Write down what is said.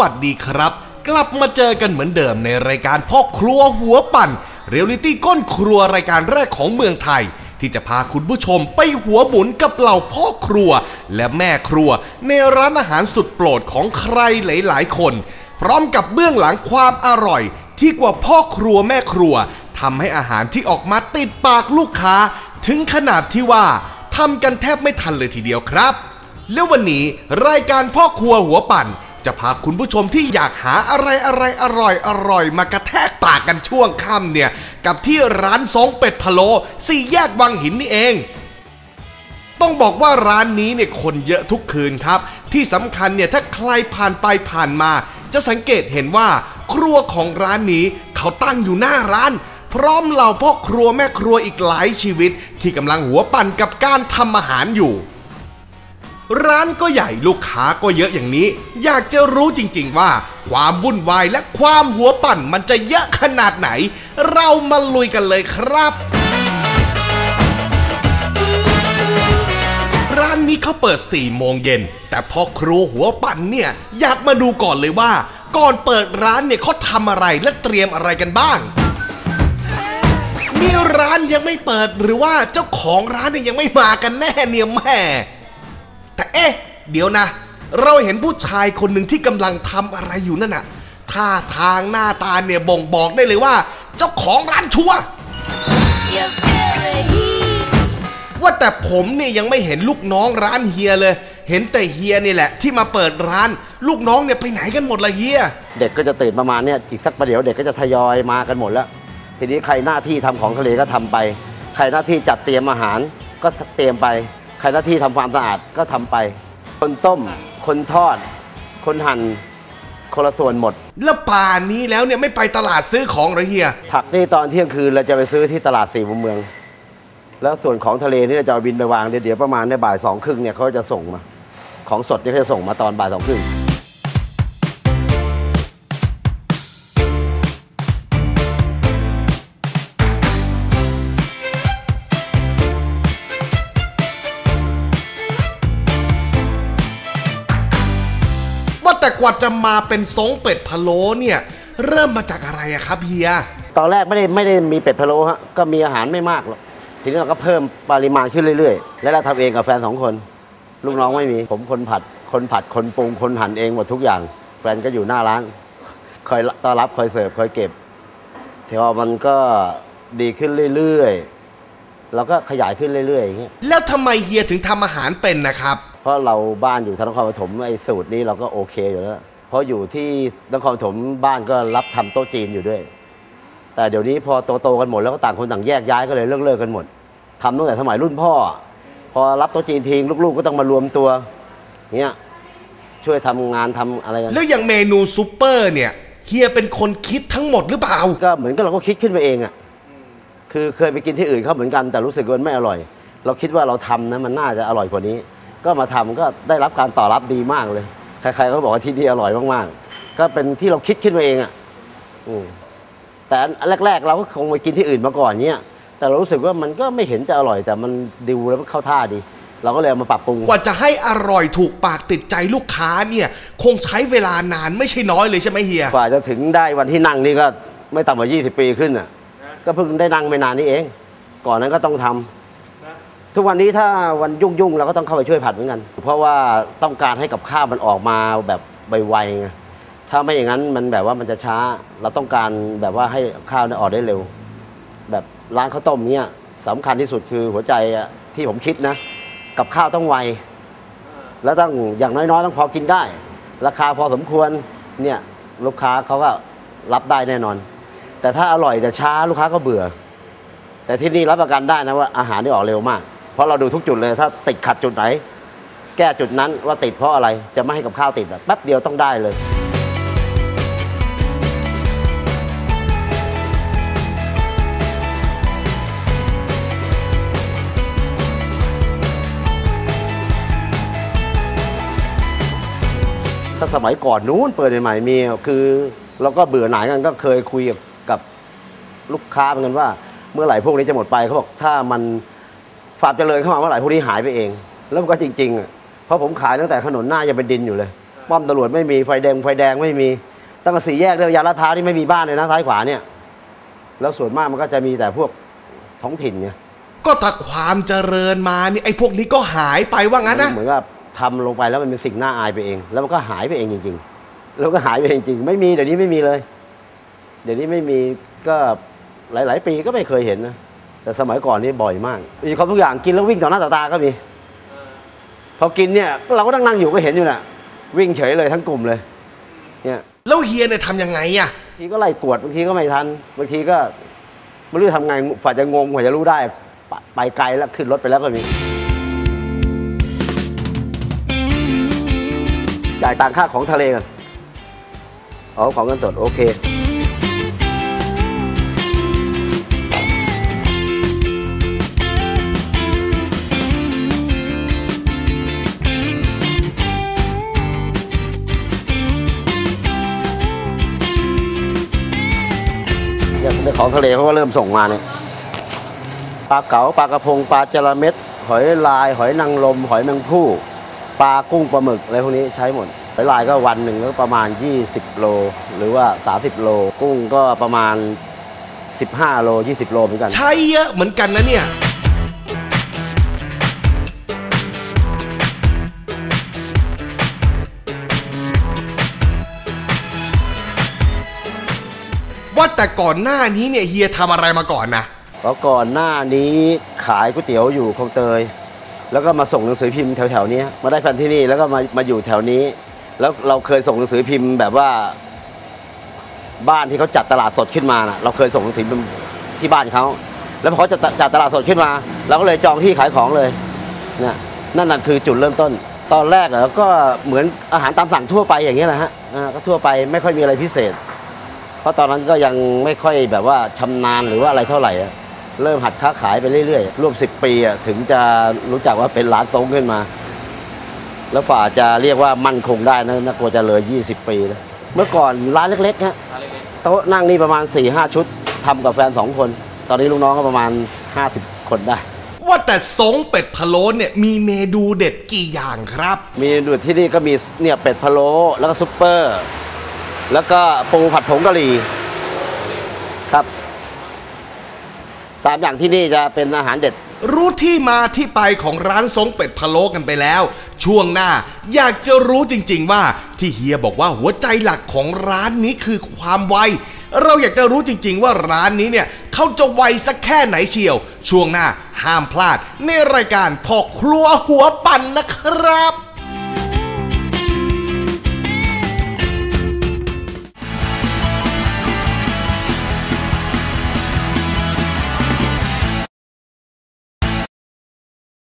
วัสดีครับ กลับมาเจอกันเหมือนเดิมในรายการพ่อครัวหัวปั่นเรียลลิตี้ก้นครัวรายการแรกของเมืองไทย ที่จะพาคุณผู้ชมไปหัวหมุนกับเหล่าพ่อครัว และแม่ครัว ในร้านอาหารสุดโปรดของใครหลาย ๆ คน พร้อมกับเบื้องหลังความอร่อย ที่กว่าพ่อครัวแม่ครัวทำให้อาหารที่ออกมาติดปากลูกค้า ถึงขนาดที่ว่าทำกันแทบไม่ทันเลยทีเดียวครับ แล้ววันนี้รายการพ่อครัวหัวปั่น จะพาคุณผู้ชมที่อยากหาอะไรอะไรอร่อยอร่อยมากระแทกปากกันช่วงค่ำเนี่ย กับที่ร้านสองเป็ดพะโลสี่แยกวังหินนี่เอง ต้องบอกว่าร้านนี้เนี่ยคนเยอะทุกคืนครับ ที่สำคัญเนี่ยถ้าใครผ่านไปผ่านมา จะสังเกตเห็นว่าครัวของร้านนี้เขาตั้งอยู่หน้าร้าน พร้อมเหล่าพ่อครัวแม่ครัวอีกหลายชีวิต ที่กำลังหัวปั่นกับการทำอาหารอยู่ ร้านก็ใหญ่ลูกค้าก็เยอะอย่างนี้ อยากจะรู้จริงๆว่า ความวุ่นวายและความหัวปั่นมันจะเยอะขนาดไหน เรามาลุยกันเลยครับร้านนี้เขาเปิด 4 โมงเย็น แต่พอครัวหัวปั่นเนี่ย อยากมาดูก่อนเลยว่า ก่อนเปิดร้านเนี่ยเขาทำอะไรและเตรียมอะไรกันบ้างนี่ร้านยังไม่เปิดหรือว่าเจ้าของร้านเนี่ยยังไม่มากันแน่เนี่ยแม่ เดี๋ยวนะ เราเห็นผู้ชายคนหนึ่งที่กำลังทำอะไรอยู่นั่นน่ะท่าทางหน้าตาเนี่ยบ่งบอกได้เลยว่า เจ้าของร้านชัวว่าแต่ผมเนี่ยยังไม่เห็นลูกน้องร้านเฮียเลย เห็นแต่เฮียนี่แหละ ที่มาเปิดร้าน ลูกน้องเนี่ยไปไหนกันหมดละเฮีย เด็กก็จะตื่นประมาณเนี้ยอีกสักประเดี๋ยวเด็กก็จะทยอยมากันหมดแล้ว ทีนี้ใครหน้าที่ทำของทะเลก็ทำไป ใครหน้าที่จัดเตรียมอาหารก็เตรียมไป ใครหน้าที่ทำความสะอาดก็ทำไป คนต้ม คนทอด คนหั่นคนละส่วนหมด แล้วป่านนี้แล้วเนี่ยไม่ไปตลาดซื้อของเหรอเฮีย ผักนี่ตอนเที่ยงคืนเราจะไปซื้อที่ตลาดสี่มุมเมือง แล้วส่วนของทะเลนี่เราจะเอาบินไปวางเดี๋ยวเดี๋ยวประมาณในบ่ายสองครึ่งเนี่ยเขาจะส่งมา ของสดเนี่ยเขาจะส่งมาตอนบ่ายสองครึ่ง แต่กว่าจะมาเป็นซงเป็ดพะโล้เนี่ย เริ่มมาจากอะไรอะครับเฮียตอนแรกไม่ได้ไม่ได้มีเป็ดพะโล้ฮะก็มีอาหารไม่มากหรอกทีนี้เราก็เพิ่มปริมาณขึ้นเรื่อยๆ แล้วเราทำเองกับแฟนสองคน ลูกน้องไม่มี ผมคนผัด คนผัดคนปรุงคนหั่นเองหมดทุกอย่าง แฟนก็อยู่หน้าร้านคอยต้อนรับคอยเสิร์ฟคอยเก็บเทว่ามันก็ดีขึ้นเรื่อยๆเราก็ขยายขึ้นเรื่อยๆอย่างเงี้ยแล้วทำไมเฮียถึงทำอาหารเป็นนะครับเพ ราะเราบ้านอยู่ทางนครปฐมไอ้สูตรนี้เราก็โอเคอยู่แล้ว เพราะอยู่ที่นครปฐมบ้านก็รับทำโต๊ะจีนอยู่ด้วย แต่เดี๋ยวนี้พอโตๆกันหมดแล้วก็ต่างคนต่างแยกย้ายก็เลยเลิกเลิกๆกันหมดทำตั้งแต่สมัยรุ่นพ่อ พอรับโต๊ะจีนทิ้งลูกๆก็ต้องมารวมตัวเนี้ยช่วยทำงานทำอะไรกันแล้วอย่างเมนูซูเปอร์เนี่ยเฮียเป็นคนคิดทั้งหมดหรือเปล่าก็เหมือนกับเราก็คิดขึ้นมาเองอะคือเคยไปกินที่อื่นเขาเหมือนกันแต่รู้สึกว่ามันไม่อร่อย เราคิดว่าเราทำนะมันน่าจะอร่อยกว่านี้ ก็มาทำก็ได้รับการตอบรับดีมากเลย ใครๆก็บอกว่าที่นี่อร่อยมากๆ ก็เป็นที่เราคิดขึ้นมาเองอะอืมแต่อันแรก ๆ เราก็คงไปกินที่อื่นมาก่อนเนี้ยแต่เรารู้สึกว่ามันก็ไม่เห็นจะอร่อยแต่มันดูแล้วมันเข้าท่าดีเราก็เลยเอามาปรับปรุง กว่าจะให้อร่อยถูกปากติดใจลูกค้าเนี่ย คงใช้เวลานานไม่ใช่น้อยเลยใช่ไหมเฮีย กว่าจะถึงได้วันที่นั่งนี่ก็ไม่ต่ำกว่า 20 ปีขึ้นอะ ก็เพิ่งได้นั่งไม่นานนี้เอง ก่อนนั้นก็ต้องทำ ทุกวันนี้ถ้าวันยุ่งๆเราก็ต้องเข้าไปช่วยผัดเหมือนกัน เพราะว่าต้องการให้กับข้าวมันออกมาแบบไวๆไงถ้าไม่อย่างนั้นมันแบบว่ามันจะช้า เราต้องการแบบว่าให้ข้าวเนี่ยออกได้เร็ว แบบร้านข้าวต้มเนี่ยสำคัญที่สุดคือหัวใจอะที่ผมคิดนะ กับข้าวต้องไว แล้วต้องอย่างน้อยๆ ต้องพอกินได้ ราคาพอสมควรเนี่ยลูกค้าเขาก็รับได้แน่นอน แต่ถ้าอร่อยแต่ช้าลูกค้าก็เบื่อ แต่ที่นี่รับประกันได้นะว่าอาหารนี่ออกเร็วมาก เพราะเราดูทุกจุดเลยถ้าติดขัดจุดไหน แก้จุดนั้นว่าติดเพราะอะไรจะไม่ให้กับข้าวติดแป๊บเดียวต้องได้เลยถ้าสมัยก่อนนู้นเปิดใหม่ๆมีคือเราก็เบื่อหน่ายกันก็เคยคุยกับลูกค้าเหมือนกันว่า เมื่อไหร่พวกนี้จะหมดไปเขาบอกถ้ามัน ฝาดเจริญเข้ามาเมื่อไหร่พวกนี้หายไปเอง แล้วมันก็จริงๆอะเพราะผมขายตั้งแต่ถนนหน้ายังเป็นดินอยู่เลยป้อมตำรวจไม่มีไฟแดงไฟแดงไม่มีตั้งแต่สี่แยกเรียยานลาดพร้าวที่ไม่มีบ้านเลยนะซ้ายขวาเนี่ยแล้วส่วนมากมันก็จะมีแต่พวกท้องถิ่นเนี่ยก็ถ้าความเจริญมานี่ไอ้พวกนี้ก็หายไปว่างั้นนะเหมือนกับทำลงไปแล้วมันเป็นสิ่งน่าอายไปเอง แล้วมันก็หายไปเองจริง ๆ แล้วก็หายไปเองจริง ไม่มีเดี๋ยวนี้ไม่มีเลย เดี๋ยวนี้ไม่มีก็หลาย ๆ ปีก็ไม่เคยเห็นนะ แต่สมัยก่อนนี่บ่อยมากมีครบทุกอย่างกินแล้ววิ่งต่อหน้าต่อตาก็มีพอกินเนี่ยเราก็นั่งนั่งๆอยู่ก็เห็นอยู่น่ะ วิ่งเฉยเลยทั้งกลุ่มเลย เนี่ยแล้วเฮียเนี่ยทำยังไงอะบางทีก็ไล่กวดบางทีก็ไม่ทันบางทีก็ไม่รู้จะทำไงฝ่าจะงงฝ่าจะรู้ได้ไปไปไกลแล้วขึ้นรถไปแล้วก็มีจ่ายตังค่าของทะเลกันอ๋อของเงินสดโอเค ของทะเลเขาก็เริ่มส่งมาเนี่ยปลาเก๋าปลากระพงปลาจระเม็ดหอยลาย หอยนางรมหอยแมงผู้ปลากุ้งปลาหมึกอะไรพวกนี้ใช้หมดหอยลายก็วันหนึ่งก็ประมาณ 20 โล หรือว่า 30 โล กุ้งก็ประมาณ 15 โล 20 โลเหมือนกัน ใช้เยอะเหมือนกันนะเนี่ย ว่าแต่ก่อนหน้านี้เนี่ยเฮียทำอะไรมาก่อนนะเพราะก่อนหน้านี้ขายก๋วยเตี๋ยวอยู่คลองเตย แล้วก็มาส่งหนังสือพิมพ์แถวๆเนี้ยมาได้แฟนที่นี่แล้วก็มามาอยู่แถวนี้ แล้วเราเคยส่งหนังสือพิมพ์แบบว่า บ้านที่เขาจัดตลาดสดขึ้นมานะเราเคยส่งหนังสือพิมพ์ที่บ้านเขาแล้วพอเขาจะจัดตลาดสดขึ้นมาเราก็เลยจองที่ขายของเลยเนี่ยนั่นน่ะคือจุดเริ่มต้น ตอนแรกอก็เหมือนอาหารตามสั่งทั่วไปอย่างเงี้ยแหละฮะอ่าก็ทั่วไปไม่ค่อยมีอะไรพิเศษ เพราะตอนนั้นก็ยังไม่ค่อยแบบว่าชำนาญหรือว่าอะไรเท่าไหร่อะเริ่มหัดค้าขายไปเรื่อยๆ ร่วมสิปีอะถึงจะรู้จักว่าเป็นร้านทรงขึ้นมา แล้วฝ่าจะเรียกว่ามั่นคงได้นะน่ากลัวจะเลย 20 ปีแล้วเมื่อก่อนร้านเล็กๆฮะโต๊ะนั่งนี่ประมาณ4ี่ห้าชุดทำกับแฟนสองคน ตอนนี้ลูกน้องก็ประมาณ 50 คนได้ ว่าแต่สงเป็ดพะโล้เนี่ยมีเมนูเด็ดกี่อย่างครับ มีดูที่นี่ก็มีเนี่ยเป็ดพะโล้แล้วก็ซุปเปอร์ แล้วก็ปูผัดผงกะหรี่ครับสามอย่างที่นี่จะเป็นอาหารเด็ด รู้ที่มาที่ไปของร้านสงเป็ดพะโล้กันไปแล้ว ช่วงหน้าอยากจะรู้จริง ๆ ว่าที่เฮียบอกว่าหัวใจหลักของร้านนี้คือความไว เราอยากจะรู้จริง ๆ ว่าร้านนี้เนี่ยเขาจะไวสักแค่ไหนเชียว ช่วงหน้าห้ามพลาดในรายการพ่อครัวหัวปั่นนะครับ